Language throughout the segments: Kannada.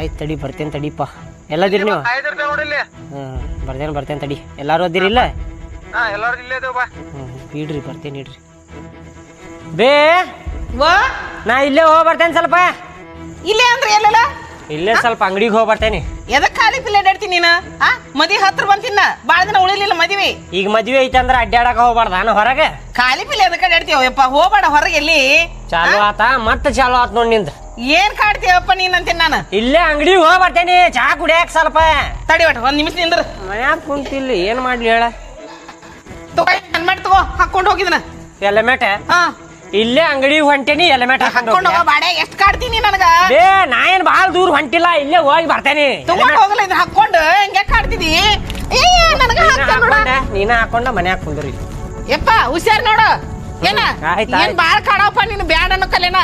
ಆಯ್ತು ತಡಿ ಬರ್ತೇನೆ ತಡಿಪ್ಪ ಎಲ್ಲದಿರಿ ನೀವು? ಹ್ಮ್ ಬರ್ತೇನೆ ಬರ್ತೇನೆ ತಡಿ. ಎಲ್ಲಾರು ಅದಿರಿಲ್ಲ ಹಾ ಎಲ್ಲಾರು ಇಲ್ಲೇ ಬಾ. ಹ್ಞೂ ಇಡ್ರಿ ಬರ್ತೇನೆ ಇಡ್ರಿ. ಬೇ! ವಾ? ನಾ ಇಲ್ಲೇ ಹೋಗಿ ಬರ್ತೇನೆ ಸ್ವಲ್ಪ. ಇಲ್ಲೇ ಅಂದ್ರೆ ಎಲ್ಲೆಲ್ಲ? ಇಲ್ಲೇ ಸ್ವಲ್ಪ ಅಂಗಡಿಗೆ ಹೋಗಿ ಬರ್ತೇನೆ. ಎದಕ್ ಖಾಲಿ ಪಿಲ್ಲೆ ಅಡ್ಯಾಡ್ತೀನಿ ನೀನು ಆ? ಮದಿ ಹತ್ರ ಬಂತಿನ ಬಾಳ ದಿನ ಉಳಿಲಿಲ್ಲ ಮದ್ವಿ. ಈಗ ಮದ್ವೆ ಐತೆ ಅಂದ್ರೆ ಅಡ್ಡಾಡಕ ಹೋಗ್ಬಾರ್ದ ನಾನು ಹೊರಗೆ. ಖಾಲಿ ಪಿಲ್ಲೆ ಎದಕ್ ಅಡ್ಯಾಡ್ತೀವ ಯಪ್ಪ? ಹೋಗ್ಬೇಡ ಹೊರಗೆ ಎಲ್ಲಿ ಚಾಲು ಆತ ಮತ್ತೆ ಚಾಲು ಆತ ನೋಡಿ ನಿಂದ. ಏನ್ ಕಾಡ್ತೀವಪ್ಪ ನೀನ್ ಅಂತೀನಿ ನಾನು? ಇಲ್ಲೇ ಅಂಗಡಿ ಹೋಗಿ ಬರ್ತೇನೆ ಚಾ ಕುಡಿಯಾಕ ಸ್ವಲ್ಪ. ತಡಿ ಒಟ್ಟು ಒಂದ್ ನಿಮಿಷ ನಿಂದ್ರ. ಮನ್ಯಾಗ ಕುಂತಿಲ್ಲ ಏನ್ ಮಾಡ್ಲಿ ಹೇಳ? ತಗೋ ತಗೋ ಹಾಕೊಂಡು ಹೋಗಿದನ. ಎಲೆಮೆಟ? ಹಾ. ಇಲ್ಲೇ ಅಂಗಡಿ ಹೊಂಟೇನಿ ಎಲೆಮೆಟ್ ಹಾಕೊಂಡು ಹೋಗೋ ಬಾಡೆ ಎಷ್ಟ್ ಕಾಡ್ತೀನಿ ನನಗ? ಏ ನಾ ಏನ್ ಬಾಳ ದೂರ ಹೊಂಟಿಲ್ಲ ಇಲ್ಲೇ ಹೋಗಿ ಬರ್ತೇನೆ. ತಗೊಂಡ್ ಹೋಗಲ್ಲ ಇದ್ ಹಾಕೊಂಡು ಹಂಗೆ ಕಾಡ್ತಿದಿ ಏ ನನಗ ಹಾಕ್ತಾರ ನೋಡ. ನೀನ ಹಾಕೊಂಡ ಮನ್ಯಾಗ ಕುಂದ್ರಿ. ಯಪ್ಪ ಹುಷಾರ್ ನೋಡು. ಏನ ಆಯ್ತ್ ಏನ್ ಆಯ್ತ್. ಬಾಳ ಕಾಡಪ್ಪ ನೀನು ಬ್ಯಾಡ ಅನ್ನೋ ಕಲೆನ?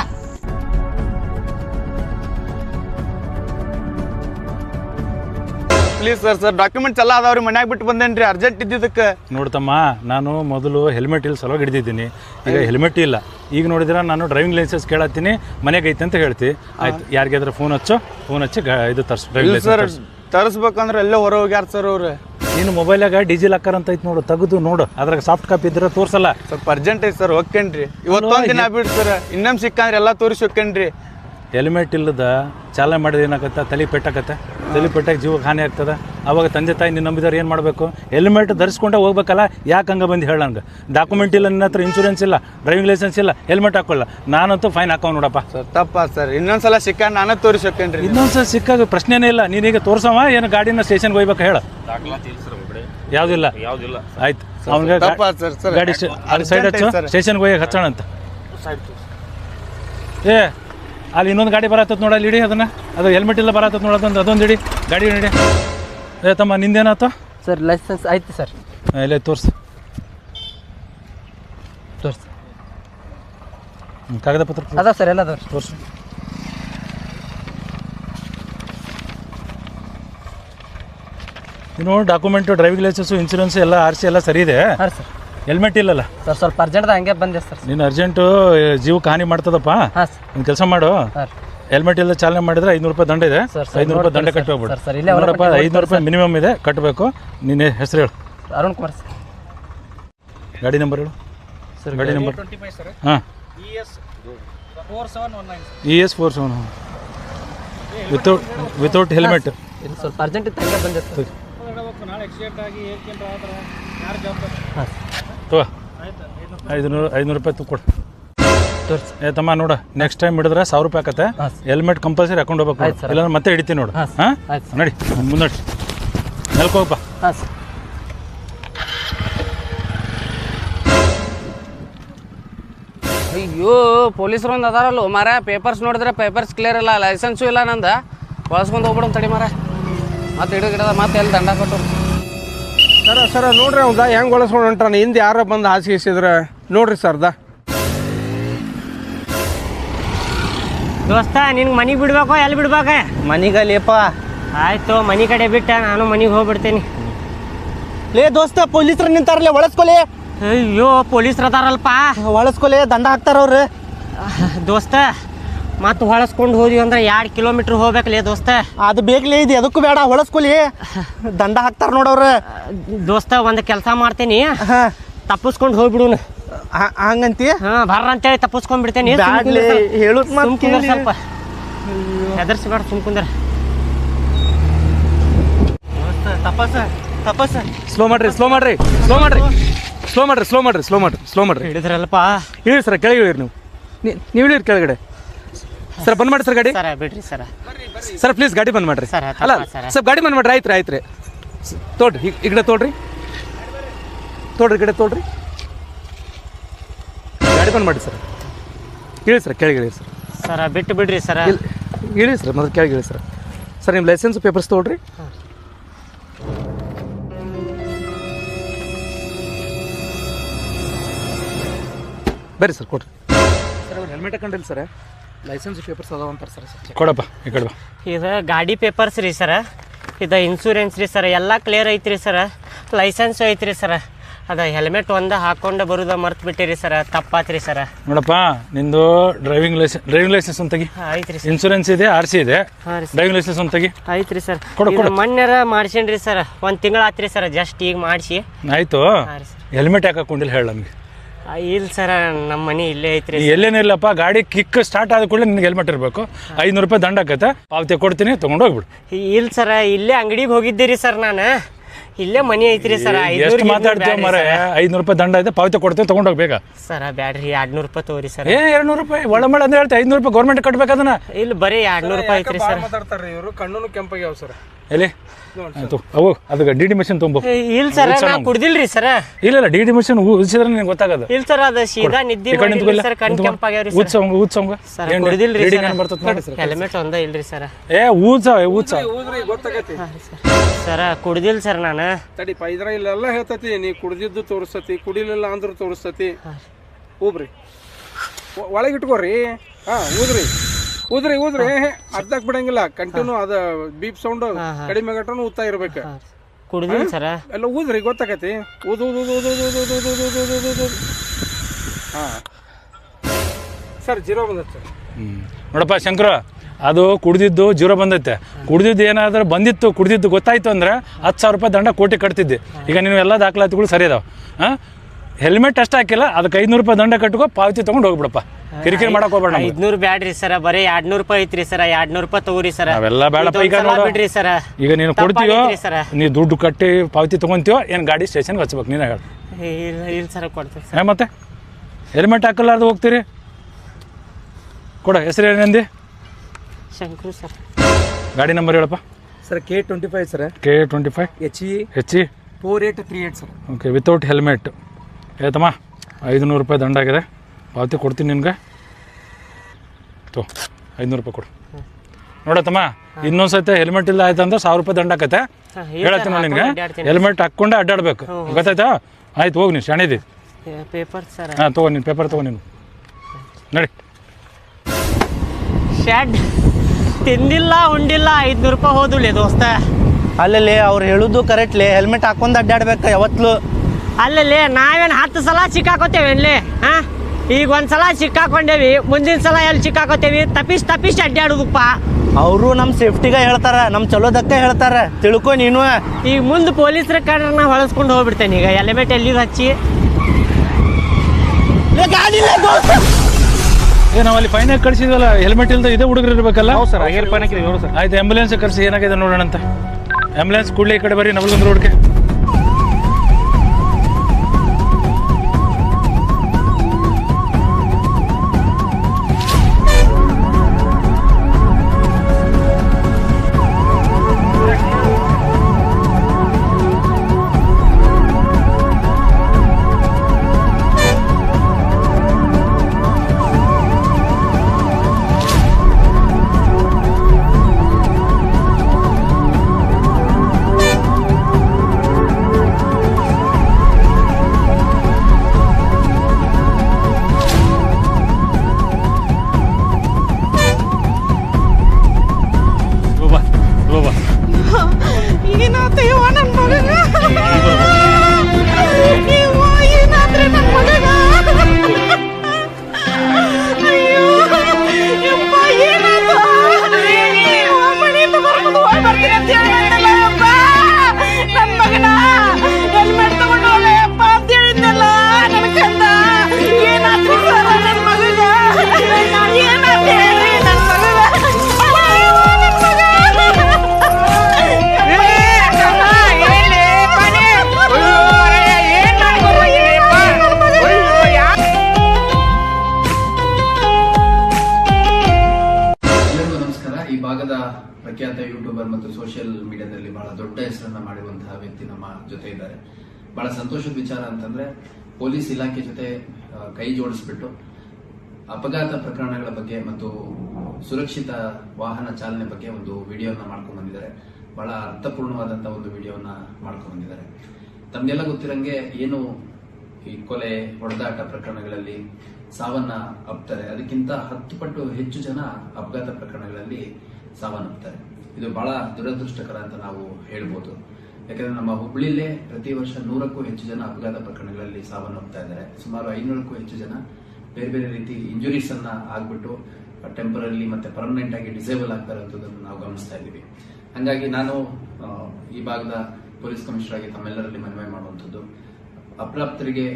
ಪ್ಲೀಸ್ ಸರ್ ಸರ್ ಡಾಕ್ಯುಮೆಂಟ್ಸ್ ಎಲ್ಲ ಅದಾವ್ರಿ ಮನ್ಯಾಗ ಬಿಟ್ಟು ಬಂದೇನ್ರಿ ಅರ್ಜೆಂಟ್ ಇದ್ದಿದ್ದಕ್ಕೆ. ನೋಡ್ತಮ್ಮ ನಾನು ಮೊದಲು ಹೆಲ್ಮೆಟ್ ಇಲ್ಲಿ ಸಲುವಾಗಿ ಹಿಡಿದಿದ್ದೀನಿ. ಈಗ ಹೆಲ್ಮೆಟ್ ಇಲ್ಲ. ಈಗ ನೋಡಿದ್ರೆ ನಾನು ಡ್ರೈವಿಂಗ್ ಲೈಸೆನ್ಸ್ ಕೇಳತ್ತೀನಿ ಮನೆಗೆ ಐತೆ ಅಂತ ಹೇಳ್ತಿ. ಆಯ್ತು ಯಾರಿಗಾದ್ರೆ ಫೋನ್ ಹಚ್ಚು ಫೋನ್ ಹಚ್ಚಿ ಗಾ- ಇದು ತರ್ಸ್ ಡ್ರೈವಿಂಗ್ ಇಲ್ಲ ಸರ್ ಲೈಸೆನ್ಸ್ ತರಿಸ್ಬೇಕಂದ್ರೆ ಎಲ್ಲೇ ಹೊರ ಹೋಗ್ಯಾರ ಸರ್ ಅವ್ರು. ನೀನು ಮೊಬೈಲಾಗ ಡಿಜಿ ಲಾಕರ್ ಅಂತ ಐತೆ ನೋಡು ತೆಗೆದು ನೋಡು. ಅದ್ರಾಗ ಸಾಫ್ಟ್ ಕಾಪಿ ಇದ್ರೆ ತೋರ್ಸಲ್ಲ. ಸ್ವಲ್ಪ ಅರ್ಜೆಂಟ್ ಐತಿ ಸರ್ ಹೊಕ್ಕೇನ್ರಿ ಇವತ್ತೊಂದ್ ದಿನ ಬಿಡ್ ಸರ್ ಇನ್ನೊಮ್ಮೆ ಸಿಕ್ಕಂದ್ರೆ ಎಲ್ಲ ತೋರಿಸಿ ಹೊಕ್ಕೇನ್ರಿ ಹೆಲ್ಮೆಟ್ ಇಲ್ಲದ ಚಾಲನೆ ಮಾಡಿದ ಏನಾಗತ್ತೆ? ತಲೆ ಪೆಟ್ಟಾಗತ್ತೆ? ತಲೆ ಪೆಟ್ಟಾಗಿ ಜೀವಕ್ಕೆ ಹಾನಿ ಆಗ್ತದೆ. ಅವಾಗ ತಂದೆ ತಾಯಿ ನೀನು ನಂಬಿದವ್ರು ಏನು ಮಾಡಬೇಕು? ಹೆಲ್ಮೆಟ್ ಧರಿಸ್ಕೊಂಡೆ ಹೋಗ್ಬೇಕಲ್ಲ ಯಾಕೆ ಹಂಗೆ ಬಂದು ಹೇಳ ನಂಗೆ ಡಾಕ್ಯುಮೆಂಟ್ ಇಲ್ಲ ನಿನ್ನ ಹತ್ರ ಇನ್ಶೂರೆನ್ಸ್ ಇಲ್ಲ ಡ್ರೈವಿಂಗ್ ಲೈಸೆನ್ಸ್ ಇಲ್ಲ ಹೆಲ್ಮೆಟ್ ಹಾಕೊಳ್ಳ. ನಾನಂತೂ ಫೈನ್ ಹಾಕೋ ನೋಡಪ್ಪ. ಸರ್ ತಪ್ಪ ಸರ್. ಇನ್ನೊಂದ್ಸಲ ಸಿಕ್ಕ ನಾನು ತೋರಿಸಿ ಹೋಗ್ಕೇನ್ರಿ ಇನ್ನೊಂದ್ಸಲ ಸಿಕ್ಕಾಗ ಪ್ರಶ್ನೆನೇ ಇಲ್ಲ. ನೀನೀಗ ತೋರ್ಸವ ಏನು ಗಾಡಿನ ಸ್ಟೇಷನ್ಗೆ ಹೋಗ್ಬೇಕು ಹೇಳ. ಯಾವುದಿಲ್ಲ? ಯಾವುದಿಲ್ಲ ಆಯ್ತು. ಅವ್ನಿಗೆ ತಪ್ಪ ಸರ್, ಸರ್. ಗಾಡಿ. ಸ್ಟೇಷನ್ಗೆ ಹೋಗಿ ಹಚ್ಚೋಣ ಅಂತ. ಏ ಅಲ್ಲಿ ಇನ್ನೊಂದು ಗಾಡಿ ಬರತ್ತದ ನೋಡಿ ಅಲ್ಲಿ ಇಡಿ ಅದನ್ನ. ಅದು ಹೆಲ್ಮೆಟ್ ಇಲ್ಲ ಬರತ್ತದ ನೋಡೋದಂದ್ರೆ ಅದೊಂದು ಇಡಿ. ಗಾಡಿ ಇಡಿ. ಅದೇ ತಮ್ಮ ನಿಂದೇನಾತ ಸರ್ ಲೈಸೆನ್ಸ್ ಐತಿ ಸರ್. ಇಲ್ಲೇ ತೋರ್ಸು. ತೋರಿಸಿ. ಕಾಗದ ಪತ್ರ ಅದಾವ ಸರ್ ಎಲ್ಲ ಅದಾವ ತೋರ್ಸು. ಇನ್ನು ಡಾಕ್ಯುಮೆಂಟು ಡ್ರೈವಿಂಗ್ ಲೈಸೆನ್ಸು ಇನ್ಶೂರೆನ್ಸ್ ಎಲ್ಲ ಆರ್ ಸಿ ಎಲ್ಲ ಸರಿ ಇದೆ. ಹಾಂ ಸರ್. ಹೆಲ್ಮೆಟ್ ಇಲ್ಲಲ್ಲ? ಸರ್ ಸ್ವಲ್ಪ ಅರ್ಜೆಂಟ್ ಹಂಗೆ ಬಂದೆ ಸರ್. ನೀನು ಅರ್ಜೆಂಟು ಜೀವಕ್ಕೆ ಹಾನಿ ಮಾಡ್ತದಪ್ಪ? ಹಾಂ ಸರ್. ಒಂದು ಕೆಲಸ ಮಾಡು. ಹೆಲ್ಮೆಟ್ ಇಲ್ಲ ಚಾಲನೆ ಮಾಡಿದ್ರೆ ಐನೂರು ರೂಪಾಯಿ ದಂಡ ಇದೆ. ಸರ್, ಸರ್, ಐನೂರು ರೂಪಾಯಿ ದಂಡ ಕಟ್ಟಬೇಕು ಕಟ್ಟಿ ಸರ್, ಹೋಗ್ಬಿಡು ಸರ್, ಸರ್, ಇಲ್ಲೇ ನೋಡಪ್ಪ ಐನೂರು ರೂಪಾಯಿ ಮಿನಿಮಮ್ ಇದೆ ಕಟ್ಟಬೇಕು ನಿನ್ನ ಹೆಸರು ಹೇಳು. ಅರುಣ್ ಕುಮಾರ್ ಸರ್. ಗಾಡಿ ನಂಬರ್ ಹೇಳು. ಸರ್ ಗಾಡಿ ನಂಬರ್ ಹಾಂ. E S four seven without without helmet ಸ್ವಲ್ಪ ಅರ್ಜೆಂಟ್ ಇತ್ತು ಹಂಗೆ ಬಂದೆ ಸರ್. ಹಾಂ. ತಗೋ. ಐದುನೂರು ಐದುನೂರು ರೂಪಾಯಿ ತಗೊಡು ತೋರಿಸಿ. ಏ ತಮ್ಮ ನೋಡ. ನೆಕ್ಸ್ಟ್ ಟೈಮ್ ಹಿಡಿದ್ರೆ ಸಾವಿರ ರೂಪಾಯಿ ಆಗತ್ತೆ ಹೆಲ್ಮೆಟ್ ಕಂಪಲ್ಸರಿ ಹಾಕೊಂಡು ಹೋಗ್ಬೇಕು ಆಯ್ತು ಸರ್. ಮತ್ತೆ ಹಿಡಿತೀನಿ ನೋಡು. ಹಾಂ. ನಡಿ. ಮುಂದಡಿ ನೆಲ್ಕೋಗಪ್ಪ ಹಾಂ ಸರ್. ಅಯ್ಯೋ ಪೊಲೀಸರು ಒಂದು ಅದಾರಲ್ಲ. ಮಾರ ಪೇಪರ್ಸ್ ನೋಡಿದ್ರೆ ಪೇಪರ್ಸ್ ಕ್ಲಿಯರ್ ಇಲ್ಲ. ಲೈಸೆನ್ಸು ಇಲ್ಲ ನಂದ. ಬಳಸ್ಕೊಂಡು ಹೋಗ್ಬಿಡೋಣ ತಡಿ ಮಾರ ಮತ್ತೆ ಹಿಡಿದು ಗಿಡದ ಮತ್ತೆ ಎಲ್ಲಿ ದಂಡ ಕೊಟ್ಟು. ಸರ ಸರ ನೋಡ್ರಿ ಅವ್ದ ಹೆಂಗ್ ಒಳಸ್ಕೊಂಡು ಹೊಂಟಾನ ಹಿಂದೆ ಯಾರ ಬಂದು ಹಾಸಿಗೆಸಿದ್ರ ನೋಡ್ರಿ ಸರ್ದ ದೋಸ್ತ ನಿನ್ ಮನೆಗೆ ಬಿಡ್ಬೇಕೋ ಎಲ್ಲಿ ಬಿಡ್ಬೇಕ? ಮನಿಗಲಿಯಪ್ಪ ಆಯ್ತು ಮನೆ ಕಡೆ ಬಿಟ್ಟ ನಾನು ಮನೆಗೆ ಹೋಗ್ಬಿಡ್ತೀನಿ. ಲೇ ದೋಸ್ತ ಪೊಲೀಸ್ರು ನಿಂತಾರಲ್ಲೇ ಒಳಸ್ಕೊಲೆ ಅಯ್ಯೋ ಪೊಲೀಸ್ರು ಅದಾರಲ್ಪ. ಒಳಸ್ಕೊಲೆ ದಂಡ ಹಾಕ್ತಾರ ಅವ್ರು. ದೋಸ್ತ ಮತ್ತೆ ಹೊಳಸ್ಕೊಂಡು ಹೋದ್ವಿ ಅಂದ್ರೆ ಎರಡು ಕಿಲೋಮೀಟ್ರ್ ಹೋಗ್ಬೇಕಲೇ ದೋಸ್ತ. ಅದು ಬೇಕಲೇ ಇದು ಅದಕ್ಕೂ ಬೇಡ ಹೊಳಸ್ಕೊಲಿ. ದಂಡ ಹಾಕ್ತಾರ ನೋಡೋರು ದೋಸ್ತ ಒಂದು ಕೆಲಸ ಮಾಡ್ತೇನಿ. ಹಾ. ತಪ್ಪಿಸ್ಕೊಂಡು ಹೋಗ್ಬಿಡುನು ಹ- ಹಂಗಂತಿ? ಹಾ ಬರ್ರ ಅಂತೇಳಿ ತಪ್ಪಿಸ್ಕೊಂಡ್ ಬಿಡ್ತೇನೆ ಹೇಳು. ಸ್ವಲ್ಪ. ಹೆದರ್ಸ್ಬೇಡ ಸುಮ್ಕುಂದ್ರ ತಪಸ್ ತಪಸ್. ಸ್ಲೋ ಮಾಡ್ರಿ ಸ್ಲೋ ಮಾಡ್ರಿ ಸ್ಲೋ ಮಾಡ್ರಿ. ಸ್ಲೋ ಮಾಡ್ರಿ ಸ್ಲೋ ಮಾಡ್ರಿ ಸ್ಲೋ ಮಾಡ್ರಿ ಸ್ಲೋ ಮಾಡ್ರಿ. ಹಿಡಿದ್ರಲ್ಲಪ್ಪ. ಇಳಿ ಸರ್ ಕೆಳಗೆ ಇಳಿರಿ ನೀವು. ನೀ- ನೀವು ಇಳಿರಿ ಕೆಳಗಡೆ. ಸರ್ ಬಂದ್ ಮಾಡಿ ಸರ್ ಗಾಡಿ. ಸರ ಬಿಡ್ರಿ ಸರ. ಸರ್ ಪ್ಲೀಸ್ ಗಾಡಿ ಬಂದ್ ಮಾಡ್ರಿ. ಸರ್, ಅಲ್ಲ ಸರ್. ಸರ್ ಗಾಡಿ ಬಂದ್ ಮಾಡ್ರಿ ಆಯ್ತು ರೀ ಆಯ್ತು ರೀ ತೋಡ್ರಿ ಈ ಕಡೆ ತೋಡ್ರಿ. ತೋಡ್ರಿ ಗಿಡ ತೋಡ್ರಿ. ಗಾಡಿ ಬಂದ್ ಮಾಡಿ ಸರ್. ಇಳಿ ಸರ್ ಕೆಳಗೆ ಇಳಿ ಸರ್. ಸರ ಬಿಟ್ಟು ಬಿಡ್ರಿ ಸರ. ಇಳಿ ಸರ್ ಮೊದಲು ಕೆಳಗೆ ಇಳಿ ಸರ್. ಸರ್ ನಿಮ್ಮ ಲೈಸೆನ್ಸ್ ಪೇಪರ್ಸ್ ತೊಗೊಳ್ರಿ ಬರ್ರಿ ಸರ್ ಕೊಡ್ರಿ. ಸರ್ ಹೆಲ್ಮೆಟ್ ಹಾಕೊಂಡಿಲ್ಲ ಸರ್. ಲೈಸೆನ್ಸ್ ಪೇಪರ್ಸ್ ಅದಾವ ಅಂತಾರೆ ಸರ್ ಕೊಡಪ್ಪ ಈ ಕಡೆ ಬಾ. ಇದು ಗಾಡಿ ಪೇಪರ್ಸ್ ರೀ ಸರ ಇದು ಇನ್ಸೂರೆನ್ಸ್ ರೀ ಸರ್ ಎಲ್ಲ ಕ್ಲಿಯರ್ ಐತ್ರಿ ಸರ ಲೈಸೆನ್ಸ್ ಐತ್ರಿ ಸರ ಅದ ಹೆಲ್ಮೆಟ್ ಒಂದ ಹಾಕೊಂಡು ಬರುದ ಮರ್ತ್ ಬಿಟ್ಟಿರಿ ಸರ ತಪ್ಪಾತ್ರಿ ಸರ ನೋಡಪ್ಪ ನಿಂದು ಡ್ರೈವಿಂಗ್ ಲೈಸೆನ್ಸ್ ಡ್ರೈವಿಂಗ್ ಲೈಸೆನ್ಸ್ ಅಂತ ತೆಗಿ. ರೀ ಸರ್ ಇನ್ಸೂರೆನ್ಸ್ ಇದೆ ಆರ್ ಸಿ ಇದೆ. ಹಾ ರೀ ಸರ್ ಡ್ರೈವಿಂಗ್ ಲೈಸೆನ್ಸ್ ಅಂತ ತೆಗಿ. ಆಯ್ತ್ರಿ ಸರ್ ಕೊಡು, ಇದು ಕೊಡು. ಮೊನ್ನೆರ ಮಾಡ್ಸೇನ್ರಿ ಸರ್ ಒಂದ್ ತಿಂಗಳ ಆತ್ರಿ ಸರ್ ಜಸ್ಟ್ ಈಗ ಮಾಡಿಸಿ. ಆಯ್ತು. ಹಾ ರೀ ಸರ್ ಹೆಲ್ಮೆಟ್ ಯಾಕೆ ಹಾಕೊಂಡಿಲ್ಲ ಹೇಳ ನಮಗೆ. ಇಲ್ಲ ಸರ್ ನಮ್ಮ ಮನೆ ಇಲ್ಲೇ ಐತ್ರಿ ಎಲ್ಲೇನಿಲ್ಲಪ್ಪ ಗಾಡಿ ಕಿಕ್ ಸ್ಟಾರ್ಟ್ ಆದ ಕೂಡಲೇ ನಿನ್ಗೆ ಹೆಲ್ಮೆಟ್ ಇರಬೇಕು. ಐನೂರು ರೂಪಾಯಿ ದಂಡ ಆಕತ್ತೆ. ಪಾವತಿ ಕೊಡ್ತೀನಿ ತೊಗೊಂಡು ಹೋಗ್ಬಿಡು ಇಲ್ಲ ಸರ್ ಇಲ್ಲೇ ಅಂಗಡಿಗೆ ಹೋಗಿದ್ದೀರಿ ಸರ್ ನಾನು. ಇಲ್ಲೇ ಮನಿ ಐತ್ರಿ ಸರ್. ಎಷ್ಟು ಮಾತಾಡ್ತೀವಿ ಮರ ಐದ್ನೂರು ರೂಪಾಯಿ ದಂಡ ಐತೆ ಪಾವತಿ ಕೊಡ್ತೇವೆ ತಗೊಂಡು ಹೋಗ್ಬೇಕ ಸರ ಬ್ಯಾಡ್ರಿ ಎರಡ್ನೂರು ರೂಪಾಯಿ ತಗೋರಿ ಸರ್. ಏ ಎರಡ್ನೂರು ರೂಪಾಯಿ ಒಳಮಳ ಅಂದ್ರೆ ಹೇಳ್ತಾ ಐದ್ನೂರು ರೂಪಾಯಿ ಗೌರ್ಮೆಂಟ್ ಕಟ್ಬೇಕು ಅದನ್ನ. ಇಲ್ಲಿ ಬರೀ ಎರಡ್ನೂರು ರೂಪಾಯಿ ಐತ್ರಿ ಸರ್. ಮಾತಾಡ್ತಾರೆ ಇವರು? ಕಣ್ಣು ಕೆಂಪಾಗ್ಯಾವ ಸರ್. ಎಲ್ಲಿ? ಅವು ಅದಕ್ಕೆ ಡಿ ಡಿ ಮಿಷನ್ ತುಂಬ. ಇಲ್ಲ ಸರ್ ನಾ ಕುಡ್ದಿಲ್ರಿ ಸರ್. ಇಲ್ಲ ಇಲ್ಲ ಡಿ ಡಿ ಮಿಷನ್ ಉದಿಸಿದ್ರೆ ನಿನಗೆ ಗೊತ್ತಾಗದು. ಇಲ್ಲ ಸರ್ ಅದು ಸೀದಾ ನಿದ್ದೆ. ಸರ್ ಕಣ್ಣು. ಕೆಂಪಾಗ್ಯಾವ್ರಿ ಸರ್. ಏನ್ ಕುಡ್ದಿಲ್ರಿ ಡಿ ಏನ್ ಬರ್ತದೆ ನೋಡಿ ಸರ್ ಹೆಲ್ಮೆಟ್ ಒಂದ ಇಲ್ರಿ ಸರ್. ಏ ಊದ್ಸ ಊದ್ಸ. ಊದ್ರಿ ಗೊತ್ತಾಗೈತಿ ಸರ ಕುಡ್ದಿಲ್ ಸರ್ ನಾನು. ತಡಿಪ ಇದ್ರ ಇಲ್ಲೆಲ್ಲ ಹೇಳ್ತತಿ ನೀ ಕುಡ್ದಿದ್ದು ತೋರಿಸ್ತತಿ ಕುಡಿಲಿಲ್ಲ ಅಂದ್ರೂ ತೋರಿಸ್ತತಿ ಊಬ್ರಿ ಒಳಗಿಟ್ಕೋರಿ ಒಳಗ್ ಇಟ್ಕೋರಿ ಹಾ ಊದ್ರಿ ಊದ್ರಿ ಊದ್ರಿ ಅರ್ಧಕ್ ಬಿಡಂಗಿಲ್ಲ ಕಂಟಿನ್ಯೂ ಅದ ಬೀಪ್ ಸೌಂಡ್ ಕಡಿಮೆ ಗಟ್ಟನು ಊದ್ತಾ ಇರ್ಬೇಕು ಕುಡ್ದಿಲ್ ಸರ ಎಲ್ಲ ಊದ್ರಿ ಗೊತ್ತಾಗತಿ ಉದು ಊದ್ ಊದ್ ಊದ್ ಊದ್ ಊದ್ ಊದ್ ಊದ್ ಊದ್ ಊದ್ ಊದ್ ಊದ್ ಊದ್. ಹಾ ಸರ್ ಜೀರೋ ಬಂದತ್ ಸರ್ ಹ್ಮ್. ನೋಡಪ್ಪ ಶಂಕರ ಅದು ಕುಡ್ದಿದ್ದು ಜೀರೋ ಬಂದೈತೆ. ಕುಡ್ದಿದ್ದು ಏನಾದರೂ ಬಂದಿತ್ತು ಕುಡ್ದಿದ್ದು ಗೊತ್ತಾಯ್ತು ಅಂದ್ರೆ ಹತ್ತು ಸಾವಿರ ರೂಪಾಯಿ ದಂಡ ಕೋಟಿ ಕಟ್ತಿದ್ದೆ ಈಗ ನೀವು ಎಲ್ಲ ದಾಖಲಾತಿಗಳು ಸರಿ ಇದಾವೆ ಹಾಂ? ಹೆಲ್ಮೆಟ್ ಅಷ್ಟು ಹಾಕಿಲ್ಲ ಅದಕ್ಕೆ ಐನೂರು ರೂಪಾಯಿ ದಂಡ ಕಟ್ಕೋ ಪಾವತಿ ತೊಗೊಂಡು ಹೋಗ್ಬಿಡಪ್ಪ. ಕಿರಿಕಿರಿ ಮಾಡಕ್ ಹೋಗ್ಬೇಡ. ಐದ್ನೂರು ಬ್ಯಾಡ್ರಿ ಸರ ಬರೀ ಎರಡ್ನೂರು ರೂಪಾಯಿ ಐತ್ರಿ ಸರ ಎರಡ್ನೂರು ರೂಪಾಯಿ ತಗೋರಿ ಸರ. ಅವೆಲ್ಲ ಬೇಡಪ್ಪ ಈಗ ಬಿಡ್ರಿ ಸರ. ಈಗ ನೀನು ಕೊಡ್ತೀಯೋ ತಪ್ಪಾಗೈತ್ರಿ ಸರ. ನೀ ದುಡ್ಡು ಕಟ್ಟಿ ಪಾವತಿ ತೊಗೊಂತೀಯೋ ಏನು ಗಾಡಿ ಸ್ಟೇಷನ್ಗೆ ಹಚ್ಬೇಕು ನೀನು ಹೇಳಿ. ಇಲ್ಲ ಸರ ಕೊಡ್ತೀನಿ ಸರ್. ಮತ್ತೆ? ಹೆಲ್ಮೆಟ್ ಹಾಕಲಾರ್ದು ಹೋಗ್ತೀರಿ? ಕೊಡ ಹೆಸರು ಏನಂದಿ ಶಂಕರು ಸರ್. ಗಾಡಿ ನಂಬರ್ ಹೇಳಪ್ಪ. Sir K twenty five sir. K twenty five H E H E four eight three eight sir. Okay without helmet ಆಯ್ತಮ್ಮ ಐದುನೂರು ರೂಪಾಯಿ ದಂಡ ಆಗಿದೆ. ಪಾವತಿ ಕೊಡ್ತೀನಿ ನಿನ್ಗೆ ತೋ ಐದುನೂರು ರೂಪಾಯಿ ಕೊಡು. ನೋಡತ್ತಮ್ಮ ಇನ್ನೊಂದು ಸತಿ ಹೆಲ್ಮೆಟ್ ಇಲ್ಲ ಆಯ್ತು ಅಂದ್ರೆ ಸಾವಿರ ರೂಪಾಯಿ ದಂಡ ಆಕತ್ತೆ. ಹೇಳ್ತೀನಿ ನೋಡಿ ಹೇಳತ್ತೀನಿ ಹಾಕೊಂಡು ನಿನಗೆ ಹೆಲ್ಮೆಟ್ ಹಾಕ್ಕೊಂಡೆ ಅಡ್ಡಾಡ್ಬೇಕು. ಗೊತ್ತಾಯ್ತಾ? ಆಯ್ತು ಹೋಗಿ ನೀನು ಶಾಣಿದಿ. Paper sir. ಹಾಂ ತೊಗೊ ನೀನು ಪೇಪರ್ ತಗೋ ನೀನು. ನಡಿ. ಶೆಡ್ ತಿಂದಿಲ್ಲ ಉಂಡಿಲ್ಲ ಐದ್ನೂರು ರೂಪಾಯಿ ಹೋದುಲೆ ದೋಸ್ತ. ಅಲ್ಲಲ್ಲಿ ಅವ್ರು ಹೇಳುದು ಕರೆಕ್ಟ್ಲಿ ಹೆಲ್ಮೆಟ್ ಹಾಕೊಂಡ್ ಅಡ್ಡಾಡ್ಬೇಕು ಯಾವತ್ಲು. ಅಲ್ಲಲ್ಲಿ ನಾವೇನು ಹತ್ತು ಸಲ ಸಿಕ್ಕಾಕೋತೇವೆ ಇಲ್ಲಿ ಹಾ? ಈಗ ಒಂದ್ಸಲ ಸಿಕ್ಕಾಕೊಂಡೇವಿ ಮುಂದಿನ ಸಲ ಎಲ್ಲಿ ಸಿಕ್ಕಾಕೋತೇವಿ ತಪ್ಪಿಸ್ ತಪ್ಪಿಸ್ ಅಡ್ಡಾಡುದಪ್ಪ. ಅವರು ನಮ್ಮ ಸೇಫ್ಟಿಗೆ ಹೇಳ್ತಾರ ನಮ್ಮ ಚಲೋದಕ್ಕೆ ಹೇಳ್ತಾರ. ತಿಳ್ಕೊ ನೀನು. ಈಗ ಮುಂದೆ ಪೊಲೀಸರ ಕಡೆ ನಾ ಹೊಳಸ್ಕೊಂಡು ಹೋಗ್ಬಿಡ್ತೇನೆ ಈಗ ಎಲೆಮೆಟ್ ಎಲ್ಲಿ ಹಚ್ಚಿ? ಏ ನಾವು ಅಲ್ಲಿ ಫೈನಾಗಿ ಕಳಿಸಿದ್ವಲ್ಲ ಹೆಲ್ಮೆಟ್ ಇಲ್ಲದೆ ಇದೇ ಹುಡುಗರು ಇರಬೇಕಲ್ಲ? ಸರ್ ಆಗಿರ್ ಪಾನಕ್ ಇವ್ರು ಸರ್. ಆಯ್ತು ಆಂಬುಲೆನ್ಸ್ ಕರೆಸಿ ಏನಾಗಿದೆ ನೋಡೋಣ ಅಂತ ಆಂಬುಲೆನ್ಸ್ ಕೂಡಲೇ ಈ ಕಡೆ ಬರ್ರಿ ನವಲಗುಂದ ರೋಡ್ಗೆ ಈ ಪ್ರಖ್ಯಾತ ಯೂಟ್ಯೂಬರ್ ಮತ್ತು ಸೋಷಿಯಲ್ ಮೀಡಿಯಾದಲ್ಲಿ ಬಹಳ ದೊಡ್ಡ ಹೆಸರನ್ನ ಮಾಡಿರುವಂತಹ ವ್ಯಕ್ತಿ ನಮ್ಮ ಜೊತೆ ಇದ್ದಾರೆ. ಬಹಳ ಸಂತೋಷದ ವಿಚಾರ ಅಂತಂದ್ರೆ ಪೊಲೀಸ್ ಇಲಾಖೆ ಜೊತೆ ಕೈ ಜೋಡಿಸ್ಬಿಟ್ಟು ಅಪಘಾತ ಪ್ರಕರಣಗಳ ಬಗ್ಗೆ ಮತ್ತು ಸುರಕ್ಷಿತ ವಾಹನ ಚಾಲನೆ ಬಗ್ಗೆ ಒಂದು ವಿಡಿಯೋನ ಮಾಡ್ಕೊಂಡು ಬಂದಿದ್ದಾರೆ. ಬಹಳ ಅರ್ಥಪೂರ್ಣವಾದಂತಹ ಒಂದು ವಿಡಿಯೋನ ಮಾಡ್ಕೊಂಡು ಬಂದಿದ್ದಾರೆ. ತಮ್ಗೆಲ್ಲ ಗೊತ್ತಿರಂಗೆ ಏನು ಈ ಕೊಲೆ, ಹೊಡೆದಾಟ ಪ್ರಕರಣಗಳಲ್ಲಿ ಸಾವನ್ನ ಅಪ್ತಾರೆ. ಅದಕ್ಕಿಂತ ಹತ್ತು ಪಟ್ಟು ಹೆಚ್ಚು ಜನ ಅಪಘಾತ ಪ್ರಕರಣಗಳಲ್ಲಿ ಸಾವನ್ನಪ್ತಾರೆ. ಇದು ಬಹಳ ದುರದೃಷ್ಟಕರ ಅಂತ ನಾವು ಹೇಳ್ಬೋದು. ಯಾಕಂದ್ರೆ ನಮ್ಮ ಹುಬ್ಳಿಲೇ ಪ್ರತಿ ವರ್ಷ ನೂರಕ್ಕೂ ಹೆಚ್ಚು ಜನ ಅಪಘಾತ ಪ್ರಕರಣಗಳಲ್ಲಿ ಸಾವನ್ನಪ್ತಾ ಇದ್ದಾರೆ. ಸುಮಾರು ಐನೂರಕ್ಕೂ ಹೆಚ್ಚು ಜನ ಬೇರೆ ಬೇರೆ ರೀತಿ ಇಂಜುರೀಸ್ ಅನ್ನ ಆಗ್ಬಿಟ್ಟು ಟೆಂಪರಲಿ ಮತ್ತೆ ಪರ್ಮನೆಂಟ್ ಆಗಿ ಡಿಸೇಬಲ್ ಆಗ್ತಾ ಇರೋದನ್ನು ನಾವು ಗಮನಿಸ್ತಾ ಇದ್ದೀವಿ. ಹಂಗಾಗಿ ನಾನು ಈ ಭಾಗದ ಪೊಲೀಸ್ ಕಮಿಷನರ್ ಆಗಿ ತಮ್ಮೆಲ್ಲರಲ್ಲಿ ಮನವಿ ಮಾಡುವಂಥದ್ದು, ಅಪ್ರಾಪ್ತರಿಗೆ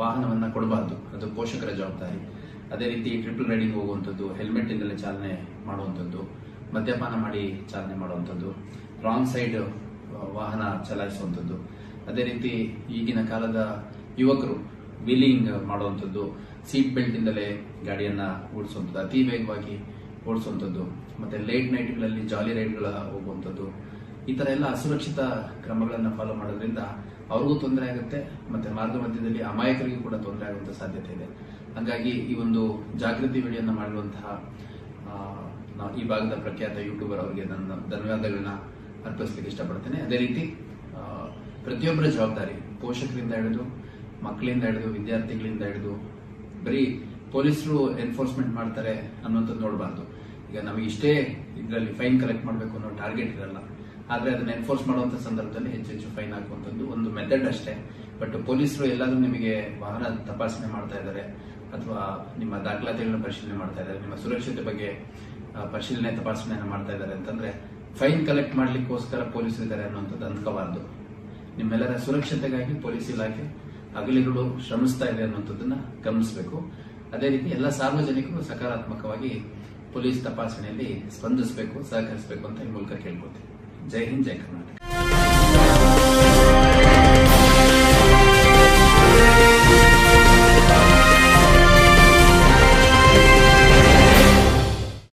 ವಾಹನವನ್ನ ಕೊಡಬಾರ್ದು. ಅದು ಪೋಷಕರ ಜವಾಬ್ದಾರಿ. ಅದೇ ರೀತಿ ಟ್ರಿಪಲ್ ರೈಡಿಂಗ್ ಹೋಗುವಂಥದ್ದು ಹೆಲ್ಮೆಟ್ ಇಂದಲೇ ಚಾಲನೆ ಮಾಡುವಂಥದ್ದು, ಮದ್ಯಪಾನ ಮಾಡಿ ಚಾಲನೆ ಮಾಡುವಂಥದ್ದು ರಾಂಗ್ ಸೈಡ್ ವಾಹನ ಚಲಾಯಿಸುವಂಥದ್ದು. ಅದೇ ರೀತಿ ಈಗಿನ ಕಾಲದ ಯುವಕರು ವೀಲಿಂಗ್ ಮಾಡುವಂಥದ್ದು ಸೀಟ್ ಬೆಲ್ಟ್ ಇಂದಲೇ ಗಾಡಿಯನ್ನ ಓಡಿಸುವಂಥದ್ದು, ಅತಿ ವೇಗವಾಗಿ ಓಡಿಸುವಂಥದ್ದು, ಮತ್ತೆ ಲೇಟ್ ನೈಟ್ಗಳಲ್ಲಿ ಜಾಲಿ ರೈಡ್ಗಳ ಹೋಗುವಂಥದ್ದು, ಈ ಥರ ಎಲ್ಲ ಅಸುರಕ್ಷಿತ ಕ್ರಮಗಳನ್ನು ಫಾಲೋ ಮಾಡೋದ್ರಿಂದ ಅವ್ರಿಗೂ ತೊಂದರೆ ಆಗುತ್ತೆ, ಮತ್ತೆ ಮಾರ್ಗ ಮಧ್ಯದಲ್ಲಿ ಅಮಾಯಕರಿಗೂ ಕೂಡ ತೊಂದರೆ ಆಗುವಂತ ಸಾಧ್ಯತೆ ಇದೆ. ಹಂಗಾಗಿ ಈ ಒಂದು ಜಾಗೃತಿ ವಿಡಿಯೋನ ಮಾಡಿರುವಂತಹ ಈ ಭಾಗದ ಪ್ರಖ್ಯಾತ ಯೂಟ್ಯೂಬರ್ ಅವರಿಗೆ ನನ್ನ ಧನ್ಯವಾದಗಳನ್ನ ಅರ್ಪಿಸ್ಲಿಕ್ಕೆ ಇಷ್ಟಪಡ್ತೇನೆ. ಅದೇ ರೀತಿ ಪ್ರತಿಯೊಬ್ಬರ ಜವಾಬ್ದಾರಿ ಪೋಷಕರಿಂದ ಹಿಡಿದು, ಮಕ್ಕಳಿಂದ ಹಿಡಿದು, ವಿದ್ಯಾರ್ಥಿಗಳಿಂದ ಹಿಡಿದು, ಬರೀ ಪೊಲೀಸರು ಎನ್ಫೋರ್ಸ್ಮೆಂಟ್ ಮಾಡ್ತಾರೆ ಅನ್ನೋಂಥದ್ದು ನೋಡಬಾರ್ದು. ಈಗ ನಮಗೆ ಇಷ್ಟೇ ಇದರಲ್ಲಿ ಫೈನ್ ಕಲೆಕ್ಟ್ ಮಾಡಬೇಕು ಅನ್ನೋ ಟಾರ್ಗೆಟ್ ಇರಲ್ಲ. ಆದ್ರೆ ಅದನ್ನ ಎನ್ಫೋರ್ಸ್ ಮಾಡುವಂತ ಸಂದರ್ಭದಲ್ಲಿ ಹೆಚ್ಚು ಹೆಚ್ಚು ಫೈನ್ ಹಾಕುವಂತದ್ದು ಒಂದು ಮೆಥಡ್ ಅಷ್ಟೇ. ಬಟ್ ಪೊಲೀಸರು ಎಲ್ಲಾದ್ರೂ ನಿಮಗೆ ವಾಹನ ತಪಾಸಣೆ ಮಾಡ್ತಾ ಇದ್ದಾರೆ ಅಥವಾ ನಿಮ್ಮ ದಾಖಲಾತಿಗಳನ್ನ ಪರಿಶೀಲನೆ ಮಾಡ್ತಾ ಇದ್ದಾರೆ ನಿಮ್ಮ ಸುರಕ್ಷತೆ ಬಗ್ಗೆ ಪರಿಶೀಲನೆ ತಪಾಸಣೆಯನ್ನು ಮಾಡ್ತಾ ಇದ್ದಾರೆ ಅಂತಂದ್ರೆ ಫೈನ್ ಕಲೆಕ್ಟ್ ಮಾಡ್ಲಿಕ್ಕೋಸ್ಕರ ಪೊಲೀಸರು ಇದ್ದಾರೆ ಅನ್ನುವಂಥದ್ದು ಅಂದ್ಕೋಬಾರ್ದು ನಿಮ್ಮೆಲ್ಲರ ಸುರಕ್ಷತೆಗಾಗಿ ಪೊಲೀಸ್ ಇಲಾಖೆ ಹಗಲಿರುಳು ಶ್ರಮಿಸ್ತಾ ಇದೆ ಅನ್ನುವಂಥದ್ದನ್ನ ಗಮನಿಸಬೇಕು. ಅದೇ ರೀತಿ ಎಲ್ಲ ಸಾರ್ವಜನಿಕರು ಸಕಾರಾತ್ಮಕವಾಗಿ ಪೊಲೀಸ್ ತಪಾಸಣೆಯಲ್ಲಿ ಸ್ಪಂದಿಸಬೇಕು, ಸಹಕರಿಸಬೇಕು ಅಂತ ಈ ಮೂಲಕ ಕೇಳ್ಕೊತೀನಿ जय हिंद जय कर्नाटक